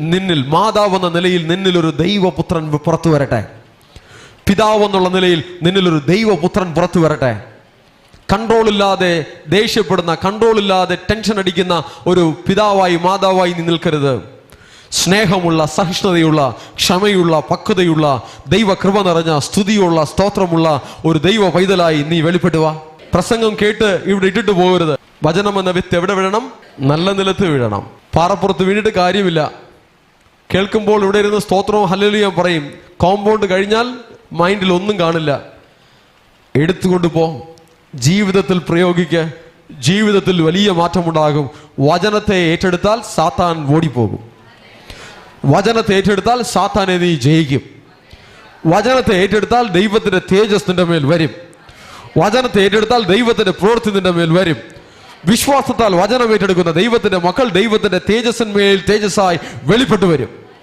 നിന്നിൽ മാതാവെന്ന നിലയിൽ നിന്നിൽ ഒരു ദൈവപുത്രൻ പുറത്തു വരട്ടെ. പിതാവ് എന്നുള്ള നിലയിൽ നിന്നിൽ ഒരു ദൈവപുത്രൻ പുറത്തു വരട്ടെ. കൺട്രോൾ ഇല്ലാതെ ദേഷ്യപ്പെടുന്ന കൺട്രോൾ ഇല്ലാതെ ടെൻഷൻ അടിക്കുന്ന ഒരു പിതാവായി മാതാവായി നീ നിൽക്കരുത്. സ്നേഹമുള്ള സഹിഷ്ണുതയുള്ള ക്ഷമയുള്ള പക്വതയുള്ള ദൈവകൃപ നിറഞ്ഞ സ്തുതിയുള്ള സ്തോത്രമുള്ള ഒരു ദൈവ പൈതലായി നീ വെളിപ്പെടുക പ്രസംഗം കേട്ട് ഇവിടെ ഇട്ടിട്ട് പോകരുത്. വചനം എന്ന വിത്ത് എവിടെ വീഴണം? നല്ല നിലത്ത് വീഴണം. പാറപ്പുറത്ത് വീണിട്ട് കാര്യമില്ല. കേൾക്കുമ്പോൾ ഇവിടെ ഇരുന്ന് സ്തോത്രവും ഹല്ലലിയും പറയും കോമ്പൗണ്ട് കഴിഞ്ഞാൽ മൈൻഡിൽ ഒന്നും കാണില്ല. എടുത്തുകൊണ്ട് പോ. ജീവിതത്തിൽ പ്രയോഗിക്ക. ജീവിതത്തിൽ വലിയ മാറ്റമുണ്ടാകും. വചനത്തെ ഏറ്റെടുത്താൽ സാത്താൻ ഓടിപ്പോകും. വചനത്തെ ഏറ്റെടുത്താൽ സാത്താനെ നീ ജയിക്കും. വചനത്തെ ഏറ്റെടുത്താൽ ദൈവത്തിന്റെ തേജസ് നിന്റെ മേൽ വരും. വചനത്തെ ഏറ്റെടുത്താൽ ദൈവത്തിന്റെ പ്രവൃത്തി നിന്റെ മേൽ വരും. വിശ്വാസത്താൽ വചനം ഏറ്റെടുക്കുന്ന ദൈവത്തിന്റെ മക്കൾ ദൈവത്തിന്റെ തേജസ്സിന്മേൽ തേജസ്സായി വെളിപ്പെട്ടു വരും.